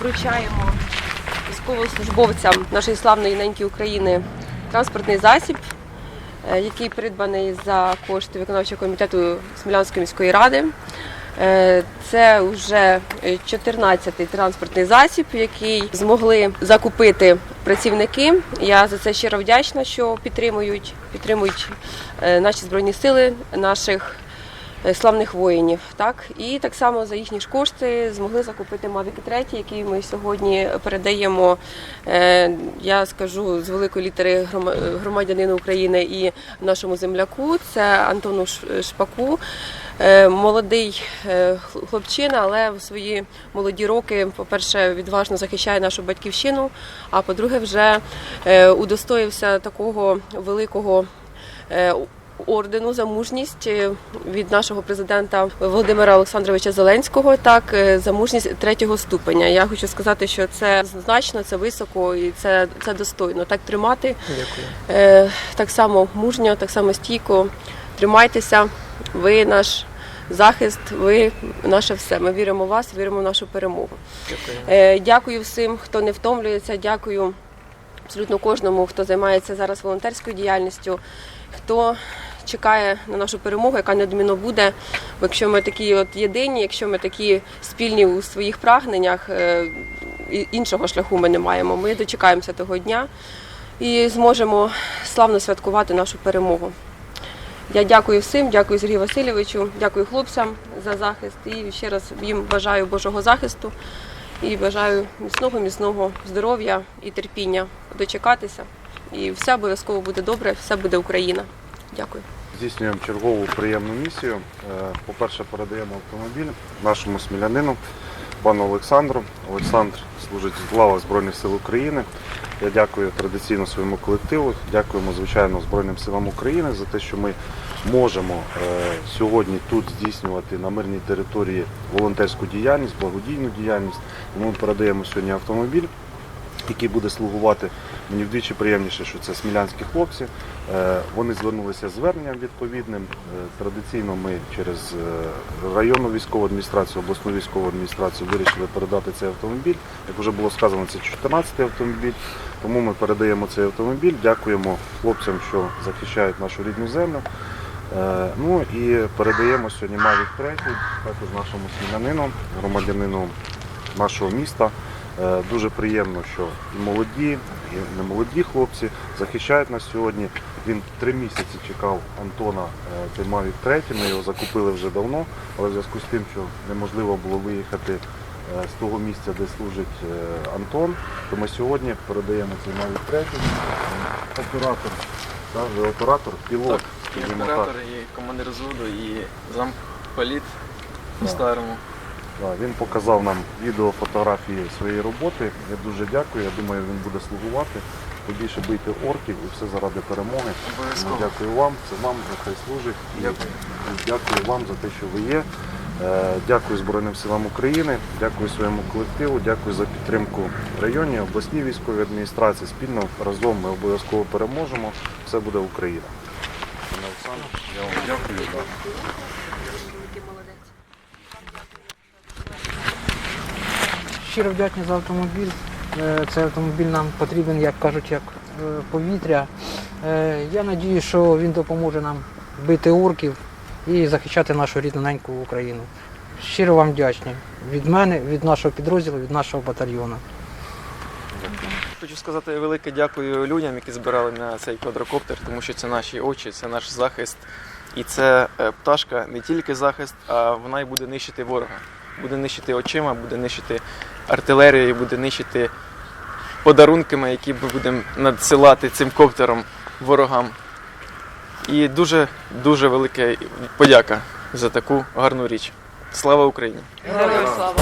вручаємо військовослужбовцям нашої славної неньки України транспортний засіб, е, який придбаний за кошти виконавчого комітету Смілянської міської ради. Е, Це вже 14-й транспортний засіб, який змогли закупити працівники. Я за це щиро вдячна, що підтримують, підтримують е, наші збройні сили, наших славних воїнів. Так і так само за їхні ж кошти змогли закупити Mavic 3, який ми сьогодні передаємо. е, Я скажу з великої літери грома- громадянину України і нашому земляку. Це Антону Шпаку. Е, Молодий е, хлопчина, але в свої молоді роки, по-перше, відважно захищає нашу батьківщину. А по-друге, вже е, удостоївся такого великого е, ордену за мужність е, від нашого президента Володимира Олександровича Зеленського. Так, е, за мужність третього ступеня. Я хочу сказати, що це значно, це високо і це, це достойно. Так тримати Дякую. Е, так само мужньо, так само стійко. Тримайтеся, ви наш захист, ви наше все. Ми віримо в вас, віримо в нашу перемогу. Дякую. Дякую всім, хто не втомлюється. Дякую абсолютно кожному, хто займається зараз волонтерською діяльністю, хто чекає на нашу перемогу, яка неодмінно буде. Бо якщо ми такі от єдині, якщо ми такі спільні у своїх прагненнях, е, іншого шляху ми не маємо. Ми дочекаємося того дня і зможемо славно святкувати нашу перемогу. Я дякую всім, дякую Сергію Васильовичу, дякую хлопцям за захист і ще раз їм бажаю Божого захисту і бажаю міцного, міцного здоров'я і терпіння дочекатися. І все обов'язково буде добре, все буде Україна. Дякую. Здійснюємо чергову приємну місію. Е, По-перше, передаємо автомобіль нашому смілянину, пану Олександру. Олександр служить глава Збройних сил України. Я дякую традиційно своєму колективу. Дякуємо, звичайно, Збройним силам України за те, що ми можемо е, сьогодні тут здійснювати на мирній території волонтерську діяльність, благодійну діяльність. Ми передаємо сьогодні автомобіль який буде слугувати. Мені вдвічі приємніше, що це смілянські хлопці. Е, Вони звернулися з зверненням відповідним. Е, Традиційно ми через е, районну військову адміністрацію, обласну військову адміністрацію вирішили передати цей автомобіль. Як вже було сказано, це 14-й автомобіль. Тому ми передаємо цей автомобіль. Дякуємо хлопцям, що захищають нашу рідну землю. Ну і передаємо сьогодні Mavic 3, також нашому смілянину, громадянину нашого міста. Е, Дуже приємно, що і молоді, і не молоді хлопці захищають нас сьогодні. Він три місяці чекав Антона е, цей Mavic 3, ми його закупили вже давно, але в зв'язку з тим, що неможливо було виїхати е, з того місця, де служить е, Антон, то ми сьогодні передаємо цей Mavic 3. Оператор, так, оператор, пілот, І скажімо так. оператор, і командир взводу, і замполіт по-старому. Він показав нам відео, фотографії своєї роботи. Я дуже дякую. Я думаю, він буде слугувати. Побільше бити орків і все заради перемоги. Обов'язково. дякую вам, це вам нехай служить. І Дякую. дякую вам за те, що ви є. Е, Дякую Збройним силам України, дякую своєму колективу, дякую за підтримку районній, обласній військовій адміністрації. Спільно разом ми обов'язково переможемо. Все буде Україна. Пане Олександр, я вам дякую. Щиро вдячний за автомобіль. Е, Цей автомобіль нам потрібен, як кажуть, як е, повітря. Е, Я надію, що він допоможе нам бити орків і захищати нашу рідненьку Україну. Щиро вам вдячний від мене, від нашого підрозділу, від нашого батальйону. Хочу сказати велике дякую людям, які збирали на цей квадрокоптер, тому що це наші очі, це наш захист. І це пташка не тільки захист, а вона й буде нищити ворога. Буде нищити очима, буде нищити артилерія буде нищити подарунками, які ми будемо надсилати цим коптером ворогам. І дуже-дуже велика подяка за таку гарну річ. Слава Україні! Героям слава!